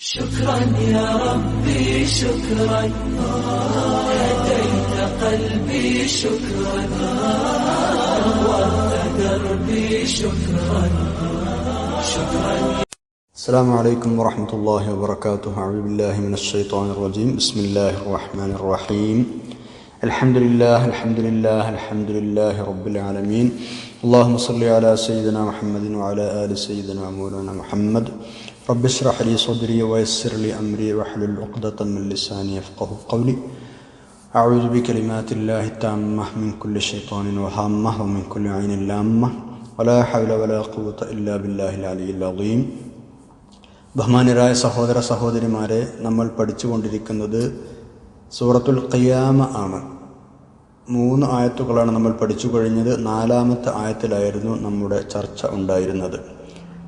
شكرا يا ربي شكرا. هديت قلبي شكرا. نورت دربي شكرا. شكرا. السلام عليكم ورحمة الله وبركاته. أعوذ بالله من الشيطان الرجيم. بسم الله الرحمن الرحيم. الحمد لله الحمد لله الحمد لله رب العالمين. اللهم صل على سيدنا محمد وعلى آل سيدنا مولانا محمد. رب اشرح لي صدري ويسر لي أمري واحلل عقدة من لساني يفقه قولي أعوذ بكلمات الله التامة من كل شيطان وهامة ومن كل عين لامة ولا حول ولا قوة إلا بالله العلي العظيم ബഹുമാനരായ സഹോദര സഹോദരിമാരെ നമ്മൾ പഠിച്ചുകൊണ്ടിരിക്കുന്നത് സൂറത്തുൽ ഖിയാമ ആണ് മൂന്ന് ആയത്തുകളാണ് നമ്മൾ പഠിച്ചു കഴിഞ്ഞത് നാലാമത്തെ ആയത്തിലായിരുന്നു നമ്മുടെ ചർച്ച ഉണ്ടായിരുന്നത്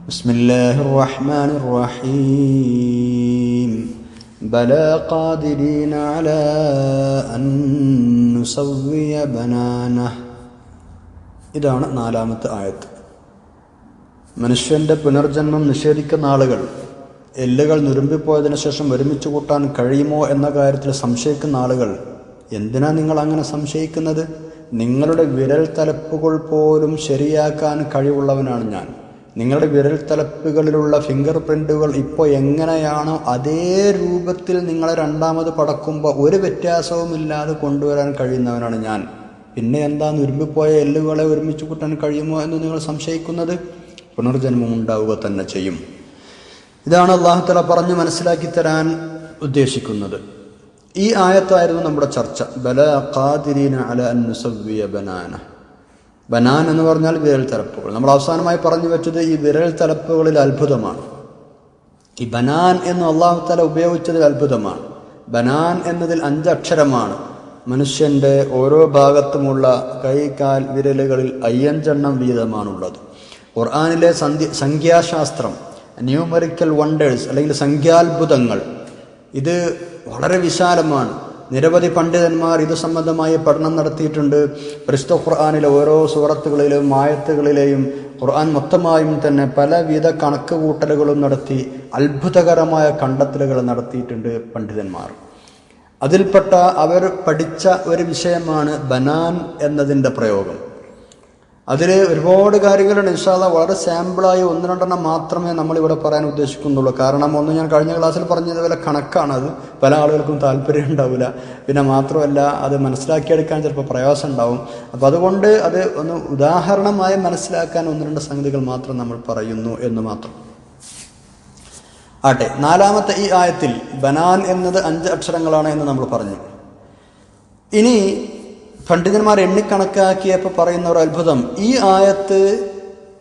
ബിസ്മില്ലാഹിർ റഹ്മാനിർ റഹീം ബലാ ഖാദിരീന അലാ അൻ നുസവ്വിയ ബനാനഹ് ഇതാണ് നാലാമത്തെ ആയത്ത്. മനുഷ്യന്റെ പുനർജന്മം നിഷേധിക്കുന്ന ആളുകൾ എല്ലുകൾ നുരുമ്പിപ്പോയതിനു ശേഷം ഒരുമിച്ച് കൂട്ടാൻ കഴിയുമോ എന്ന കാര്യത്തിൽ സംശയിക്കുന്ന ആളുകൾ എന്തിനാ നിങ്ങൾ അങ്ങനെ സംശയിക്കുന്നത്? നിങ്ങളുടെ വിരൽ തലപ്പുകൾ പോലും ശരിയാക്കാൻ കഴിവുള്ളവനാണ് ഞാൻ. നിങ്ങളുടെ വിരൽ തലപ്പുകളിലുള്ള ഫിംഗർ പ്രിന്റുകൾ ഇപ്പോൾ എങ്ങനെയാണോ അതേ രൂപത്തിൽ നിങ്ങളെ രണ്ടാമത് പടക്കുമ്പോൾ ഒരു വ്യത്യാസവുമില്ലാതെ കൊണ്ടുവരാൻ കഴിയുന്നവനാണ് ഞാൻ. പിന്നെ എന്താ ഉരുമ്പിപ്പോയ എല്ലുകളെ ഒരുമിച്ച് കൂട്ടാൻ കഴിയുമോ എന്ന് നിങ്ങൾ സംശയിക്കുന്നത്? പുനർജന്മം ഉണ്ടാവുക തന്നെ ചെയ്യും. ഇതാണ് അള്ളാഹുത്തല പറഞ്ഞ് മനസ്സിലാക്കി തരാൻ ഉദ്ദേശിക്കുന്നത്. ഈ ആയത്തായിരുന്നു നമ്മുടെ ചർച്ച. ബല ഖാദിരീന അല അന്നുസവ്യ ബനാന. ബനാൻ എന്ന് പറഞ്ഞാൽ വിരൽ തലപ്പുകൾ നമ്മൾ അവസാനമായി പറഞ്ഞു വെച്ചത് ഈ വിരൽ തലപ്പുകളിൽ അത്ഭുതമാണ്. ഈ ബനാൻ എന്ന് അള്ളാഹുത്തല ഉപയോഗിച്ചതിൽ അത്ഭുതമാണ്. ബനാൻ എന്നതിൽ അഞ്ചക്ഷരമാണ്. മനുഷ്യന്റെ ഓരോ ഭാഗത്തുമുള്ള കൈ കാൽ വിരലുകളിൽ അയ്യഞ്ചെണ്ണം വീതമാണുള്ളത്. ഖുർആാനിലെ സന്ധ്യ സംഖ്യാശാസ്ത്രം ന്യൂമറിക്കൽ വണ്ടേഴ്സ് അല്ലെങ്കിൽ സംഖ്യാത്ഭുതങ്ങൾ ഇത് വളരെ വിശാലമാണ്. നിരവധി പണ്ഡിതന്മാർ ഇത് സംബന്ധമായി പഠനം നടത്തിയിട്ടുണ്ട്. ക്രിസ്തു ഖുർആാനിലെ ഓരോ സൂറത്തുകളിലും ആയത്തുകളിലെയും ഖുർആൻ മൊത്തമായും തന്നെ പലവിധ കണക്ക് കൂട്ടലുകളും നടത്തി അത്ഭുതകരമായ കണ്ടെത്തലുകൾ നടത്തിയിട്ടുണ്ട് പണ്ഡിതന്മാർ. അതിൽപ്പെട്ട അവർ പഠിച്ച ഒരു വിഷയമാണ് ബനാൻ എന്നതിന്റെ പ്രയോഗം. അതിൽ ഒരുപാട് കാര്യങ്ങളുണ്ട്. ഇൻഷാല്ല വളരെ സാമ്പിളായി ഒന്ന് രണ്ടെണ്ണം മാത്രമേ നമ്മളിവിടെ പറയാൻ ഉദ്ദേശിക്കുന്നുള്ളൂ. കാരണം ഒന്ന് ഞാൻ കഴിഞ്ഞ ക്ലാസ്സിൽ പറഞ്ഞതുപോലെ കണക്കാണ് അത്. പല ആളുകൾക്കും താല്പര്യം ഉണ്ടാവില്ല പിന്നെ മാത്രമല്ല അത് മനസ്സിലാക്കിയെടുക്കാൻ ചിലപ്പോൾ പ്രയാസം ഉണ്ടാവും. അപ്പോൾ അതുകൊണ്ട് അത് ഒന്ന് ഉദാഹരണമായി മനസ്സിലാക്കാൻ ഒന്ന് രണ്ട് സംഗതികൾ മാത്രം നമ്മൾ പറയുന്നു എന്ന് മാത്രം. ആട്ടെ നാലാമത്തെ ഈ ആയത്തിൽ ബനാൻ എന്നത് അഞ്ച് അക്ഷരങ്ങളാണ് എന്ന് നമ്മൾ പറഞ്ഞു. ഇനി പണ്ഡിതന്മാർ എണ്ണിക്കണക്കാക്കിയപ്പോൾ പറയുന്ന ഒരു അത്ഭുതം. ഈ ആയത്ത്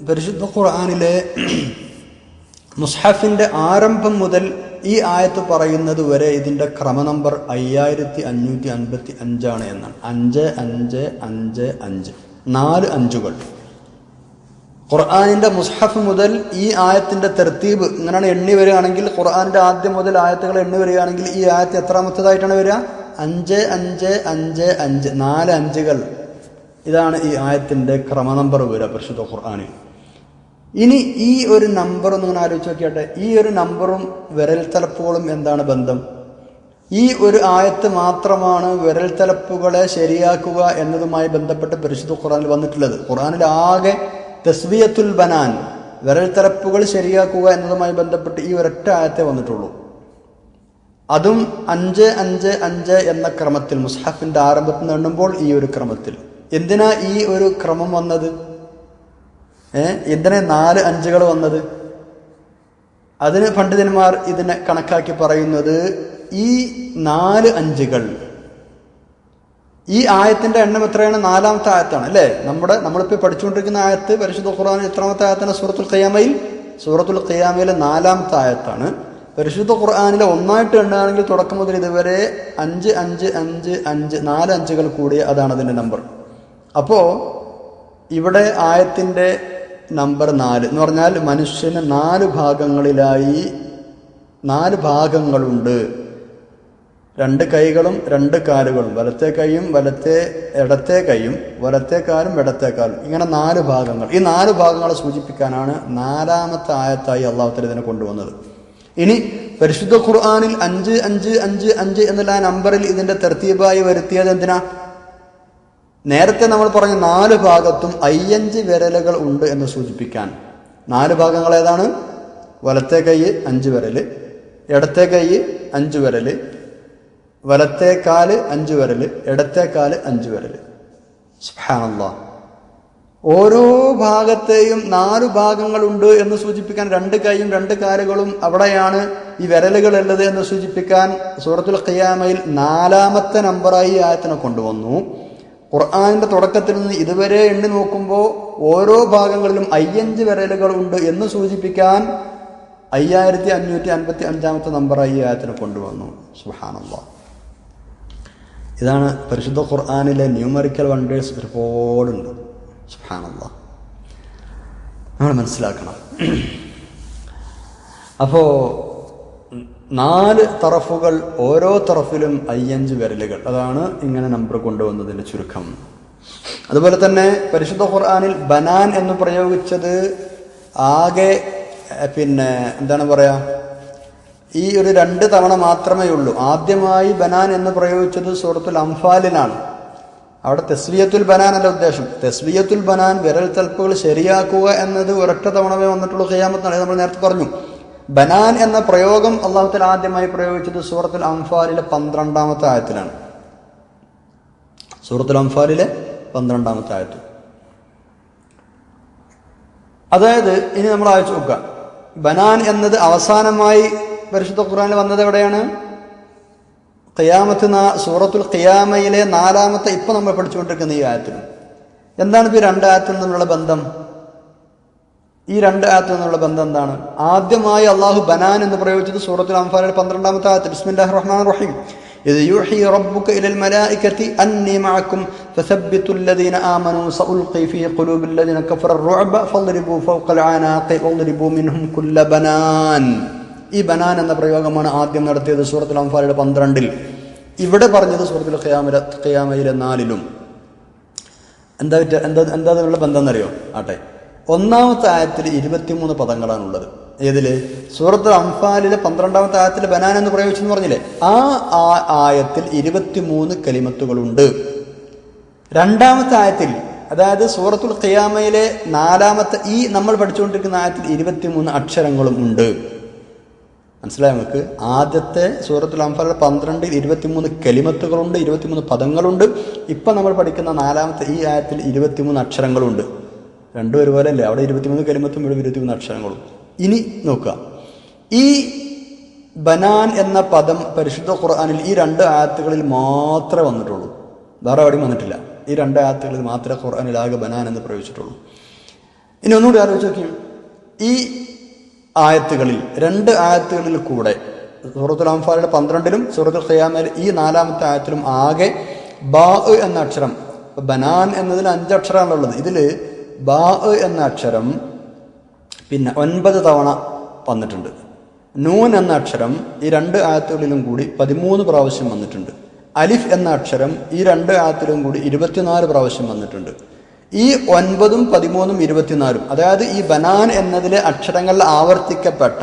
പരിശുദ്ധ ഖുർആാനിലെ മുസ്ഹഫിന്റെ ആരംഭം മുതൽ ഈ ആയത്ത് പറയുന്നത് വരെ ഇതിന്റെ ക്രമ നമ്പർ അയ്യായിരത്തി അഞ്ഞൂറ്റി അൻപത്തി അഞ്ചാണ് എന്നാണ്. അഞ്ച് അഞ്ച് അഞ്ച് അഞ്ച്. നാല് അഞ്ചുകൾ. ഖുർആാനിന്റെ മുസ്ഹഫ് മുതൽ ഈ ആയത്തിന്റെ തെർത്തീബ് ഇങ്ങനെയാണ് എണ്ണി വരികയാണെങ്കിൽ ഖുർആാന്റെ ആദ്യം മുതൽ ആയത്തുകൾ എണ്ണി വരികയാണെങ്കിൽ ഈ ആയത്ത് എത്രാമത്തതായിട്ടാണ് വരിക? അഞ്ച് അഞ്ച് അഞ്ച് അഞ്ച് നാല് അഞ്ചുകൾ. ഇതാണ് ഈ ആയത്തിന്റെ ക്രമനമ്പർ വരിക പരിശുദ്ധ ഖുർആാനിൽ. ഇനി ഈ ഒരു നമ്പർ എന്ന് ഇങ്ങനെ ആലോചിച്ച് നോക്കിയാട്ടെ. ഈ ഒരു നമ്പറും വിരൽ തലപ്പുകളും എന്താണ് ബന്ധം? ഈ ഒരു ആയത്ത് മാത്രമാണ് വിരൽ തലപ്പുകളെ ശരിയാക്കുക എന്നതുമായി ബന്ധപ്പെട്ട് പരിശുദ്ധ ഖുറാനിൽ വന്നിട്ടുള്ളത്. ഖുറാനിൽ ആകെ തസ്വിയത്തുൽ ബനാൻ വിരൽ തലപ്പുകൾ ശരിയാക്കുക എന്നതുമായി ബന്ധപ്പെട്ട് ഈ ഒരൊറ്റ ആയത്തെ വന്നിട്ടുള്ളൂ. അതും അഞ്ച് അഞ്ച് അഞ്ച് എന്ന ക്രമത്തിൽ മുസ്ഹഫിന്റെ ആരംഭത്തിൽ നിന്ന് എണ്ണുമ്പോൾ ഈ ഒരു ക്രമത്തിൽ. എന്തിനാ ഈ ഒരു ക്രമം വന്നത്? എന്തിനാ നാല് അഞ്ചുകൾ വന്നത്? അതിന് പണ്ഡിതന്മാർ ഇതിനെ കണക്കാക്കി പറയുന്നത് ഈ നാല് അഞ്ചുകൾ. ഈ ആയത്തിന്റെ എണ്ണം എത്രയാണ്? നാലാമത്തെ ആയത്താണ് അല്ലേ? നമ്മുടെ നമ്മളിപ്പോൾ പഠിച്ചുകൊണ്ടിരിക്കുന്ന ആയത്ത് പരിശുദ്ധ ഖുർആൻ എത്രാമത്തെ ആയത്താണ്? സൂറത്തുൽ ഖിയാമയിൽ? സൂറത്തുൽ ഖിയാമയിലെ നാലാമത്തെ ആയത്താണ്. പരിശുദ്ധ ഖുർആാനിലെ ഒന്നായിട്ട് എണ്ണുകയാണെങ്കിൽ തുടക്കം മുതൽ ഇതുവരെ അഞ്ച് അഞ്ച് അഞ്ച് അഞ്ച് നാല് അഞ്ചുകൾ കൂടിയ അതാണ് അതിന്റെ നമ്പർ. അപ്പോൾ ഇവിടെ ആയത്തിന്റെ നമ്പർ നാല്. എന്ന് പറഞ്ഞാൽ മനുഷ്യന് നാല് ഭാഗങ്ങളിലായി നാല് ഭാഗങ്ങളുണ്ട്. രണ്ട് കൈകളും രണ്ട് കാലുകളും. വലത്തെ കൈയും വലത്തെ ഇടത്തെ കൈയും വലത്തെ കാലും ഇടത്തെ കാലും. ഇങ്ങനെ നാല് ഭാഗങ്ങൾ. ഈ നാല് ഭാഗങ്ങളെ സൂചിപ്പിക്കാനാണ് നാലാമത്തെ ആയത്തായി അള്ളാഹുത്തല ഇതിനെ കൊണ്ടുവന്നത്. ഇനി പരിശുദ്ധ ഖുർആാനിൽ അഞ്ച് അഞ്ച് അഞ്ച് അഞ്ച് എന്നുള്ള ആ നമ്പറിൽ ഇതിന്റെ തെർത്തീബായി വരുത്തിയത് എന്തിനാ? നേരത്തെ നമ്മൾ പറഞ്ഞ നാല് ഭാഗത്തും അയ്യഞ്ച് വിരലുകൾ ഉണ്ട് എന്ന് സൂചിപ്പിക്കാൻ. നാല് ഭാഗങ്ങൾ ഏതാണ്? വലത്തെ കൈ അഞ്ച് വിരൽ ഇടത്തെ കൈ അഞ്ച് വിരൽ വലത്തെ അഞ്ച് വിരൽ ഇടത്തെ അഞ്ച് വിരൽ സുബ്ഹാനല്ലാഹ് ഓരോ ഭാഗത്തെയും നാല് ഭാഗങ്ങളുണ്ട് എന്ന് സൂചിപ്പിക്കാൻ രണ്ട് കൈയും രണ്ട് കാലുകളും അവിടെയാണ് ഈ വിരലുകൾ ഉള്ളത് എന്ന് സൂചിപ്പിക്കാൻ സൂറത്തുൽ ഖിയാമയിൽ നാലാമത്തെ നമ്പറായി ആയത്തിനെ കൊണ്ടുവന്നു. ഖുർആാനിന്റെ തുടക്കത്തിൽ നിന്ന് ഇതുവരെ എണ്ണി നോക്കുമ്പോൾ ഓരോ ഭാഗങ്ങളിലും അയ്യഞ്ച് വിരലുകൾ ഉണ്ട് എന്ന് സൂചിപ്പിക്കാൻ അയ്യായിരത്തി അഞ്ഞൂറ്റി അൻപത്തി അഞ്ചാമത്തെ നമ്പറായി ആയത്തിനെ കൊണ്ടുവന്നു. സുഹാനുള്ള ഇതാണ് പരിശുദ്ധ ഖുർആാനിലെ ന്യൂമറിക്കൽ വണ്ടേഴ്സ് ഒരുപാടുണ്ട്. സുഹാനല്ല നമ്മൾ മനസ്സിലാക്കണം. അപ്പോൾ നാല് തറഫുകൾ ഓരോ തറഫിലും അയ്യഞ്ച് വിരലുകൾ. അതാണ് ഇങ്ങനെ നമ്പർ കൊണ്ടുവന്നതിന്റെ ചുരുക്കം. അതുപോലെ തന്നെ പരിശുദ്ധ ഖുർആാനിൽ ബനാൻ എന്ന് പ്രയോഗിച്ചത് ആകെ പിന്നെ എന്താണ് പറയാ? ഈ ഒരു രണ്ട് തവണ മാത്രമേ ഉള്ളൂ. ആദ്യമായി ബനാൻ എന്ന് പ്രയോഗിച്ചത് സൂറത്തുൽ അംഫാലിലാണ്. അവിടെ തെസ്വീയത്തുൽ ബനാൻ അല്ല ഉദ്ദേശം. തെസ്വീയത്തുൽ ബനാൻ വിരൽ തൽപ്പുകൾ ശരിയാക്കുക എന്നത് ഒരൊറ്റ തവണവേ വന്നിട്ടുള്ളൂ ഖിയാമത്താണ്. നമ്മൾ നേരത്തെ പറഞ്ഞു. ബനാൻ എന്ന പ്രയോഗം അള്ളാഹുത്തിൽ ആദ്യമായി പ്രയോഗിച്ചത് സൂറത്തുൽ അംഫാലിലെ പന്ത്രണ്ടാമത്തെ ആയത്തിലാണ്. സൂറത്തുൽ അംഫാലിലെ പന്ത്രണ്ടാമത്തെ ആയത്ത് അതായത് ഇനി നമ്മൾ അയച്ചു നോക്കുക. ബനാൻ എന്നത് അവസാനമായി പരിശുദ്ധ ഖുർആനിൽ വന്നത് എവിടെയാണ്? ഖിയാമത്ത് നാ- സൂറത്തുൽ ഖിയാമയിലെ നാലാമത്തെ ഇപ്പൊ നമ്മൾ പഠിച്ചുകൊണ്ടിരിക്കുന്ന ഈ ആയത്തിലും എന്താണ് ഇപ്പൊ ഈ രണ്ട് ആയത്തിൽ നിന്നുള്ള ബന്ധം ഈ രണ്ട് ആയത്തിൽ നിന്നുള്ള ബന്ധം എന്താണ് ആദ്യമായി അള്ളാഹു ബനാൻ എന്ന് പ്രയോഗിച്ചത് സൂറത്തുൽ അംഫാലിലെ പന്ത്രണ്ടാമത്തെ ആയത്തിൽ ബിസ്മില്ലാഹിർ റഹ്മാനിർ റഹീം إذ يوحي ربك إلى الملائكة أني معكم فثبتوا الذين آمنوا سألقي في قلوب الذين كفروا الرعب فاضربوا فوق العناق واضربوا منهم كل بنان ഈ ബനാൻ എന്ന പ്രയോഗമാണ് ആദ്യം നടത്തിയത് സൂറത്തുൽ അംഫാലിയുടെ പന്ത്രണ്ടിൽ. ഇവിടെ പറഞ്ഞത് സൂറത്തുൽ ഖിയാമില ഖിയാമയിലെ നാലിലും. എന്താ എന്താ എന്താ അതിനുള്ള ബന്ധം എന്നറിയോ ആട്ടെ. ഒന്നാമത്തെ ആയത്തിൽ ഇരുപത്തിമൂന്ന് പദങ്ങളാണുള്ളത്. ഏതിൽ? സൂറത്ത് അംഫാലിലെ പന്ത്രണ്ടാമത്തെ ആയത്തിൽ ബനാൻ എന്ന് പ്രയോഗിച്ചെന്ന് പറഞ്ഞില്ലേ? ആ ആ- ആയത്തിൽ ഇരുപത്തിമൂന്ന് കലിമത്തുകളുണ്ട്. രണ്ടാമത്തെ ആയത്തിൽ അതായത് സൂറത്തുൽ ഖിയാമയിലെ നാലാമത്തെ ഈ നമ്മൾ പഠിച്ചുകൊണ്ടിരിക്കുന്ന ആയത്തിൽ ഇരുപത്തിമൂന്ന് അക്ഷരങ്ങളും ഉണ്ട്. മനസ്സിലായോ നമുക്ക് ആദ്യത്തെ സൂറത്തുൽ അംഫാലിലെ പന്ത്രണ്ട് ഇരുപത്തിമൂന്ന് കലിമത്തുകളുണ്ട് ഇരുപത്തിമൂന്ന് പദങ്ങളുണ്ട്. ഇപ്പം നമ്മൾ പഠിക്കുന്ന നാലാമത്തെ ഈ ആയത്തിൽ ഇരുപത്തിമൂന്ന് അക്ഷരങ്ങളുണ്ട്. രണ്ടും ഒരുപോലെ അല്ലേ അവിടെ ഇരുപത്തിമൂന്ന് കലിമത്തും ഇവിടെ ഇരുപത്തിമൂന്ന് അക്ഷരങ്ങളും. ഇനി നോക്കുക. ഈ ബനാൻ എന്ന പദം പരിശുദ്ധ ഖുർആാനിൽ ഈ രണ്ട് ആയത്തുകളിൽ മാത്രമേ വന്നിട്ടുള്ളൂ. വേറെ എവിടെയും വന്നിട്ടില്ല. ഈ രണ്ട് ആയത്തുകളിൽ മാത്രമേ ഖുർആാനിൽ ആകെ ബനാൻ എന്ന് പ്രയോഗിച്ചിട്ടുള്ളൂ. ഇനി ഒന്നുകൂടി ആലോചിച്ച് നോക്കിയും. ഈ ആയത്തുകളിൽ രണ്ട് ആയത്തുകളിൽ കൂടെ. സൂറത്തുൽ അംഫാലിയുടെ പന്ത്രണ്ടിലും സൂറത്തുൽ ഖിയാമയിൽ ഈ നാലാമത്തെ ആയത്തിലും ആകെ ബാ എന്ന അക്ഷരം. ബനാൻ എന്നതിൽ അഞ്ചക്ഷരമാണുള്ളത് ഇതിൽ ബാ എന്ന അക്ഷരം പിന്നെ ഒൻപത് തവണ വന്നിട്ടുണ്ട്. നൂൻ എന്ന അക്ഷരം ഈ രണ്ട് ആയത്തുകളിലും കൂടി പതിമൂന്ന് പ്രാവശ്യം വന്നിട്ടുണ്ട്. അലിഫ് എന്ന അക്ഷരം ഈ രണ്ട് ആയത്തിലും കൂടി ഇരുപത്തിനാല് പ്രാവശ്യം വന്നിട്ടുണ്ട്. ഈ ഒൻപതും പതിമൂന്നും ഇരുപത്തിനാലും അതായത് ഈ ബനാൻ എന്നതിലെ അക്ഷരങ്ങൾ ആവർത്തിക്കപ്പെട്ട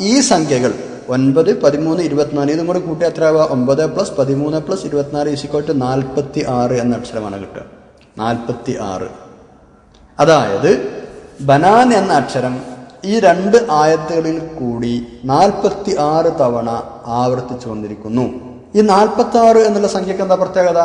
ഈ സംഖ്യകൾ ഒൻപത് പതിമൂന്ന് ഇരുപത്തിനാല് ഇതും കൂടി കൂട്ടി എത്ര ആവുക ഒമ്പത് പ്ലസ് പതിമൂന്ന് പ്ലസ് ഇരുപത്തിനാല് ഇസിക്കോട്ട് നാൽപ്പത്തി ആറ് എന്ന അക്ഷരമാണ് കിട്ടുക. നാൽപ്പത്തി ആറ് അതായത് ബനാൻ എന്ന അക്ഷരം ഈ രണ്ട് ആയത്തുകളിൽ കൂടി നാൽപ്പത്തി ആറ് തവണ ആവർത്തിച്ചു കൊണ്ടിരിക്കുന്നു ഈ നാൽപ്പത്തി ആറ് എന്നുള്ള സംഖ്യക്ക് എന്താ പ്രത്യേകത?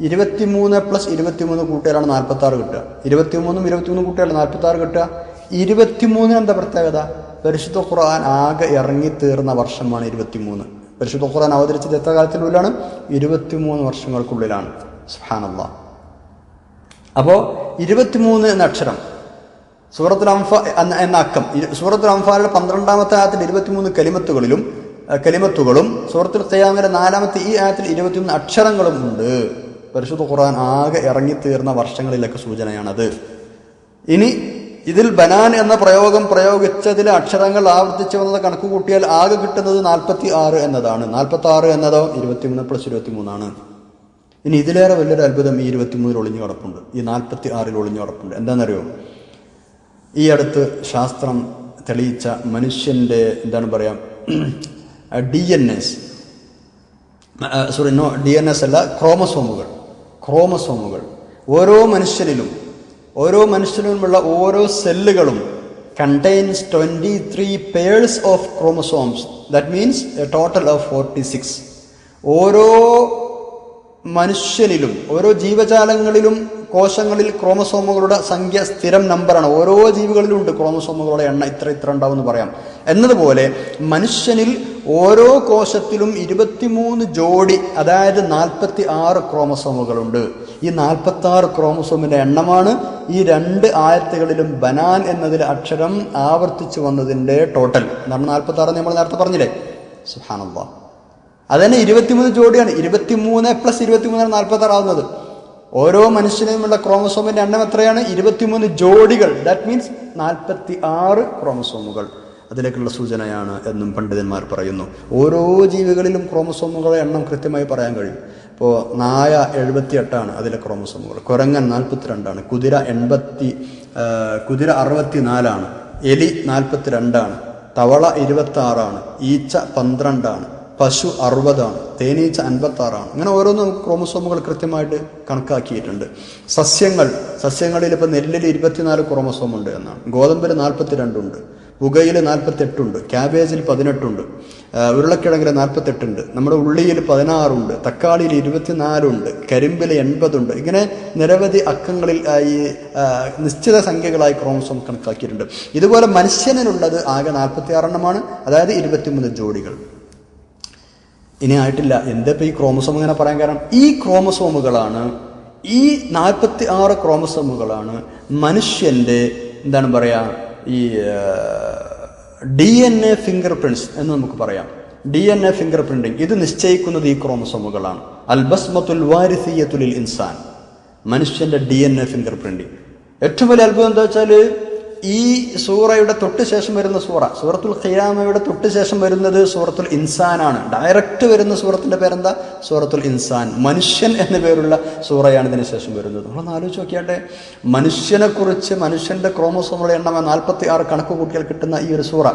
ഇരുപത്തിമൂന്ന് പ്ലസ് ഇരുപത്തിമൂന്ന് കൂട്ടിയാലാണ് നാൽപ്പത്തി ആറ് കിട്ടുക. ഇരുപത്തിമൂന്നും ഇരുപത്തിമൂന്നും കൂട്ടിയാൽ നാൽപ്പത്തി ആറ് കിട്ടുക. ഇരുപത്തിമൂന്നിന് എന്താ പ്രത്യേകത? പരിശുദ്ധ ഖുർആൻ ആകെ ഇറങ്ങിത്തീർന്ന വർഷമാണ് ഇരുപത്തിമൂന്ന്. പരിശുദ്ധ ഖുർആൻ അവതരിച്ചത് എത്ര കാലത്തിനുള്ളിലാണ്? ഇരുപത്തിമൂന്ന് വർഷങ്ങൾക്കുള്ളിലാണ്. സുഹാനല്ല അപ്പോൾ ഇരുപത്തിമൂന്ന് എന്ന അക്ഷരം സൂറത്തുൽ അംഫ എന്ന അക്കം സൂറത്തുൽ അംഫാലിലെ പന്ത്രണ്ടാമത്തെ ആയത്തിൽ ഇരുപത്തിമൂന്ന് കലിമത്തുകളിലും അഹ് കലിമത്തുകളും സൂറത്തുൽ ഖിയാമിലെ നാലാമത്തെ ഈ ആയത്തിൽ ഇരുപത്തിമൂന്ന് അക്ഷരങ്ങളും ഉണ്ട്. പരിശുദ്ധ ഖുർആൻ ആകെ ഇറങ്ങിത്തീർന്ന വർഷങ്ങളിലൊക്കെ സൂചനയാണത്. ഇനി ഇതിൽ ബനാൻ എന്ന പ്രയോഗം പ്രയോഗിച്ചതിലെ അക്ഷരങ്ങൾ ആവർത്തിച്ചു വന്നത് കണക്ക് കൂട്ടിയാൽ ആകെ കിട്ടുന്നത് നാൽപ്പത്തി ആറ് എന്നതാണ്. നാൽപ്പത്തി ആറ് എന്നതോ ഇരുപത്തിമൂന്ന് പ്ലസ് ഇരുപത്തിമൂന്നാണ്. ഇനി ഇതിലേറെ വലിയൊരു അത്ഭുതം ഈ ഇരുപത്തിമൂന്നിൽ ഒളിഞ്ഞു കിടപ്പുണ്ട്. ഈ നാൽപ്പത്തി ആറിൽ ഒളിഞ്ഞു കിടപ്പുണ്ട്. എന്താണെന്നറിയോ? ഈ അടുത്ത് ശാസ്ത്രം തെളിയിച്ച മനുഷ്യന്റെ എന്താണ് പറയാം D N S sorry no D N S അല്ല ക്രോമസോമുകൾ. ക്രോമസോമുകൾ. ഓരോ മനുഷ്യനിലും ഓരോ മനുഷ്യനിലുമുള്ള ഓരോ സെല്ലുകളും contains twenty three pairs of chromosomes that means a total of forty six ഓരോ മനുഷ്യനിലും ഓരോ ജീവജാലങ്ങളിലും കോശങ്ങളിൽ ക്രോമസോമുകളുടെ സംഖ്യ സ്ഥിരം നമ്പറാണ് ഓരോ ജീവികളിലും ഉണ്ട് ക്രോമസോമുകളുടെ എണ്ണ ഇത്ര ഇത്ര ഉണ്ടാവും എന്ന് പറയാം. എന്നതുപോലെ മനുഷ്യനിൽ ഓരോ കോശത്തിലും ഇരുപത്തിമൂന്ന് ജോഡി അതായത് നാൽപ്പത്തി ആറ് ക്രോമസോമുകളുണ്ട്. ഈ നാൽപ്പത്തി ആറ് ക്രോമസോമിന്റെ എണ്ണമാണ് ഈ രണ്ട് ആയത്തുകളിലും ബനാൻ എന്നതിൽ അക്ഷരം ആവർത്തിച്ചു വന്നതിന്റെ ടോട്ടൽ നമ്മൾ നാൽപ്പത്തി ആറ് നമ്മൾ നേരത്തെ പറഞ്ഞില്ലേ? സുഹാനല്ലാ അതന്നെ ഇരുപത്തിമൂന്ന് ജോഡിയാണ്. ഇരുപത്തിമൂന്ന് പ്ലസ് ഇരുപത്തിമൂന്നാണ് നാൽപ്പത്തി ആറാവുന്നത് ഓരോ മനുഷ്യനുമുള്ള ക്രോമസോമിന്റെ എണ്ണം എത്രയാണ്? ഇരുപത്തിമൂന്ന് ജോഡികൾ. ദാറ്റ് മീൻസ് നാൽപ്പത്തി ആറ് ക്രോമസോമുകൾ. അതിലേക്കുള്ള സൂചനയാണ് എന്നും പണ്ഡിതന്മാർ പറയുന്നു. ഓരോ ജീവികളിലും ക്രോമസോമുകളുടെ എണ്ണം കൃത്യമായി പറയാൻ കഴിയും. ഇപ്പോൾ നായ എഴുപത്തി എട്ടാണ് അതിലെ ക്രോമസോമുകൾ. കുരങ്ങൻ നാൽപ്പത്തിരണ്ടാണ്. കുതിര എൺപത്തി കുതിര അറുപത്തി നാലാണ് എലി നാൽപ്പത്തിരണ്ടാണ്. തവള ഇരുപത്തി ആറാണ് ഈച്ച പന്ത്രണ്ടാണ്. പശു അറുപതാണ്. തേനീച്ച അൻപത്തി ആറാണ് അങ്ങനെ ഓരോന്നും ക്രോമസോമുകൾ കൃത്യമായിട്ട് കണക്കാക്കിയിട്ടുണ്ട്. സസ്യങ്ങൾ സസ്യങ്ങളിൽ ഇപ്പോൾ നെല്ലിൽ ഇരുപത്തിനാല് ക്രോമസോം ഉണ്ട് എന്നാണ്. ഗോതമ്പിൽ നാൽപ്പത്തിരണ്ടുണ്ട്. പുകയിൽ നാൽപ്പത്തെട്ടുണ്ട് ക്യാബേജിൽ പതിനെട്ടുണ്ട് ഉരുളക്കിഴങ്ങിൽ നാൽപ്പത്തെട്ടുണ്ട് നമ്മുടെ ഉള്ളിയിൽ പതിനാറുണ്ട് തക്കാളിയിൽ ഇരുപത്തിനാലുണ്ട് കരിമ്പിൽ എൺപതുണ്ട്. ഇങ്ങനെ നിരവധി അക്കങ്ങളിൽ ഈ നിശ്ചിത സംഖ്യകളായി ക്രോമസോം കണക്കാക്കിയിട്ടുണ്ട്. ഇതുപോലെ മനുഷ്യനിലുള്ളത് ആകെ നാൽപ്പത്തി ആറെണ്ണമാണ് അതായത് ഇരുപത്തിമൂന്ന് ജോഡികൾ. ഇനി ആയിട്ടില്ല എന്താ ഇപ്പൊ ഈ ക്രോമസോം ഇങ്ങനെ പറയാൻ കാരണം? ഈ ക്രോമസോമുകളാണ് ഈ നാൽപ്പത്തി ആറ് ക്രോമസോമുകളാണ് മനുഷ്യന്റെ എന്താണ് പറയാ ഈ D N A fingerprints എന്ന് നമുക്ക് പറയാം. D N A finger printing ഇത് നിശ്ചയിക്കുന്നത് ഈ ക്രോമസോമുകളാണ്. അൽബസ്മത്തുൽ വാരിസീയത്തുലിൽ ഇൻസാൻ. മനുഷ്യന്റെ D N A finger printing ഏറ്റവും വലിയ അത്ഭുതം എന്താ വെച്ചാൽ ഈ സൂറയുടെ തൊട്ട് ശേഷം വരുന്ന സൂറ സൂറത്തുൽ ഖിയാമയുടെ തൊട്ട് ശേഷം വരുന്നത് സൂറത്തുൽ ഇൻസാനാണ്. ഡയറക്റ്റ് വരുന്ന സൂറത്തിന്റെ പേരെന്താ? സൂറത്തുൽ ഇൻസാൻ. മനുഷ്യൻ എന്ന പേരുള്ള സൂറയാണ് ഇതിന് ശേഷം വരുന്നത്. നമ്മളൊന്ന് ആലോചിച്ച് നോക്കിയാട്ടെ മനുഷ്യനെക്കുറിച്ച് മനുഷ്യന്റെ മനുഷ്യന്റെ ക്രോമസോമുകളുടെ എണ്ണം നാൽപ്പത്തി ആറ് കണക്ക് കൂട്ടിയാൽ കിട്ടുന്ന ഈ ഒരു സൂറ.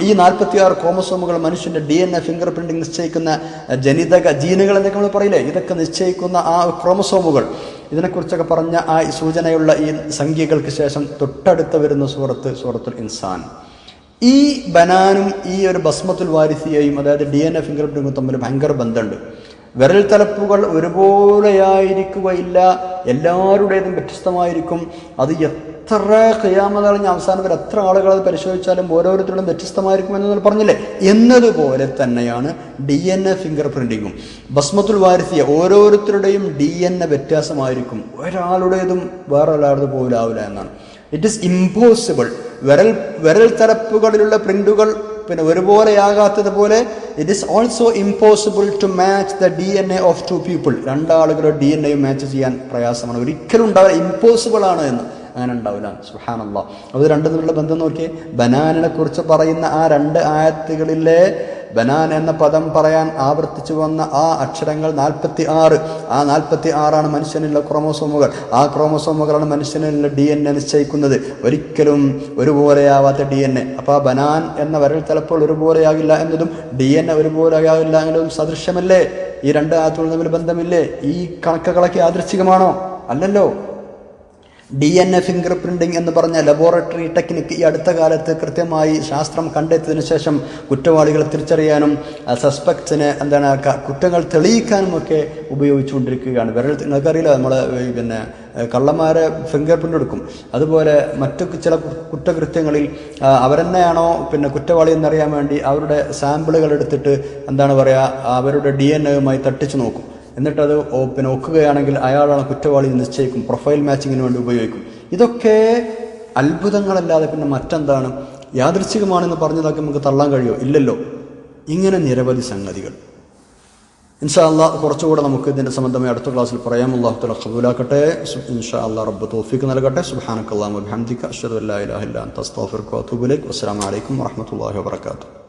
ഈ നാൽപ്പത്തി ആറ് ക്രോമസോമുകൾ മനുഷ്യന്റെ D N A finger printing നിശ്ചയിക്കുന്ന ജനിതക ജീനുകൾ എന്നൊക്കെ നമ്മൾ പറയില്ലേ? ഇതൊക്കെ നിശ്ചയിക്കുന്ന ആ ക്രോമസോമുകൾ. ഇതിനെക്കുറിച്ചൊക്കെ പറഞ്ഞ ആ സൂചനയുള്ള ഈ സംഖ്യകൾക്ക് ശേഷം തൊട്ടടുത്ത് വരുന്ന സൂറത്ത് സൂറത്തുൽ ഇൻസാൻ. ഈ ബനാനും ഈ ഒരു ബസ്മത്തുൽ വാരിസിയെയും അതായത് ഡി എൻ എ ഫിംഗർ പ്രിന്റും തമ്മിൽ ഭയങ്കര ബന്ധമുണ്ട്. വിരൽ തലപ്പുകൾ ഒരുപോലെയായിരിക്കുകയില്ല. എല്ലാവരുടേതും വ്യത്യസ്തമായിരിക്കും. അത് എത്ര ഖിയാമതളിഞ്ഞ അവസാനം വരെ എത്ര ആളുകൾ അത് പരിശോധിച്ചാലും ഓരോരുത്തരുടെയും വ്യത്യസ്തമായിരിക്കും എന്ന് പറഞ്ഞില്ലേ? എന്നതുപോലെ തന്നെയാണ് ഡി എൻ എ ഫിംഗർ പ്രിന്റിങ്ങും ബസ്മത്തുൽ വാരിസിയ ഓരോരുത്തരുടെയും ഡി എൻ എ വ്യത്യാസമായിരിക്കും. ഒരാളുടേതും വേറെ ഒരാളുടെ പോലാവില്ല എന്നാണ്. ഇറ്റ് ഈസ് ഇമ്പോസിബിൾ വിരൽ വിരൽ തലപ്പുകളിലുള്ള പ്രിന്റുകൾ പിന്നെ ഒരുപോലെയാകാത്തതുപോലെ it is also impossible to match the D N A of two people രണ്ടാളുകളുടെ D N എയും മാച്ച് ചെയ്യാൻ പ്രയാസമാണ്. ഒരിക്കലും ഉണ്ടാവില്ല. ഇമ്പോസിബിൾ ആണ് എന്ന് അങ്ങനെ ഉണ്ടാവില്ല. സുഹാനല്ല അത് രണ്ടു തമ്മിലുള്ള ബന്ധം നോക്കിയേ. ബനാനിനെ കുറിച്ച് പറയുന്ന ആ രണ്ട് ആയത്തുകളിലെ ബനാൻ എന്ന പദം പറയാൻ ആവർത്തിച്ചു വന്ന ആ അക്ഷരങ്ങൾ നാൽപ്പത്തി ആറ് ആ നാൽപ്പത്തി ആറാണ് മനുഷ്യനുള്ള ക്രോമോസോമുകൾ. ആ ക്രോമോസോമുകളാണ് മനുഷ്യനുള്ള ഡി എൻ എ നിശ്ചയിക്കുന്നത്. ഒരിക്കലും ഒരുപോലെയാവാത്ത ഡി എൻ എ അപ്പോൾ ബനാൻ എന്ന വരൽ തലപ്പോൾ ഒരുപോലെയാകില്ല എന്നതും ഡി എൻ എ ഒരുപോലെയാകില്ല എന്നതും സദൃശ്യമല്ലേ? ഈ രണ്ട് ആത്മ തമ്മിൽ ബന്ധമില്ലേ? ഈ കണക്കുകളൊക്കെ യാദൃശ്ചികമാണോ? അല്ലല്ലോ. D N A finger printing എന്ന് പറഞ്ഞ ലബോറട്ടറി ടെക്നിക്ക് ഈ അടുത്ത കാലത്ത് കൃത്യമായി ശാസ്ത്രം കണ്ടെത്തിയതിനു ശേഷം കുറ്റവാളികളെ തിരിച്ചറിയാനും സസ്പെക്ട്സിനെ എന്താണ് കുറ്റങ്ങൾ തെളിയിക്കാനും ഒക്കെ ഉപയോഗിച്ചുകൊണ്ടിരിക്കുകയാണ്. വിരൽ നിങ്ങൾക്കറിയില്ല നമ്മൾ പിന്നെ കള്ളന്മാരെ ഫിംഗർ പ്രിന്റ് എടുക്കും. അതുപോലെ മറ്റു ചില കുറ്റകൃത്യങ്ങളിൽ അവരെന്നെയാണോ പിന്നെ കുറ്റവാളി എന്നറിയാൻ വേണ്ടി അവരുടെ സാമ്പിളുകൾ എടുത്തിട്ട് എന്താണ് പറയുക അവരുടെ ഡി എൻ എയുമായി തട്ടിച്ചു നോക്കും. എന്നിട്ടത് പിന്നെ ഒക്കുകയാണെങ്കിൽ അയാളാണ് കുറ്റവാളി നിശ്ചയിക്കും. പ്രൊഫൈൽ മാച്ചിങ്ങിന് വേണ്ടി ഉപയോഗിക്കും. ഇതൊക്കെ അത്ഭുതങ്ങളല്ലാതെ പിന്നെ മറ്റെന്താണ്? യാദൃച്ഛികമാണെന്ന് പറഞ്ഞതൊക്കെ നമുക്ക് തള്ളാൻ കഴിയുമോ ഇല്ലല്ലോ. ഇങ്ങനെ നിരവധി സംഗതികൾ. ഇൻഷാ അല്ലാ കുറച്ചുകൂടെ നമുക്ക് ഇതിന്റെ സംബന്ധമായി അടുത്ത ക്ലാസ്സിൽ പറയാം. അള്ളാഹുത്തല തല ഖബൂലാക്കട്ടെ. ഇൻഷാ അല്ലാ റബ്ബ് തോഫിക്ക് നൽകട്ടെ. സുഹാനക്കല്ലാം വബിഹംദിക. അഷ്ഹദു അല്ലാ ഇലാഹ ഇല്ല അൻത അസ്തഗ്ഫിറുക വഅതൂബു ഇലൈക്.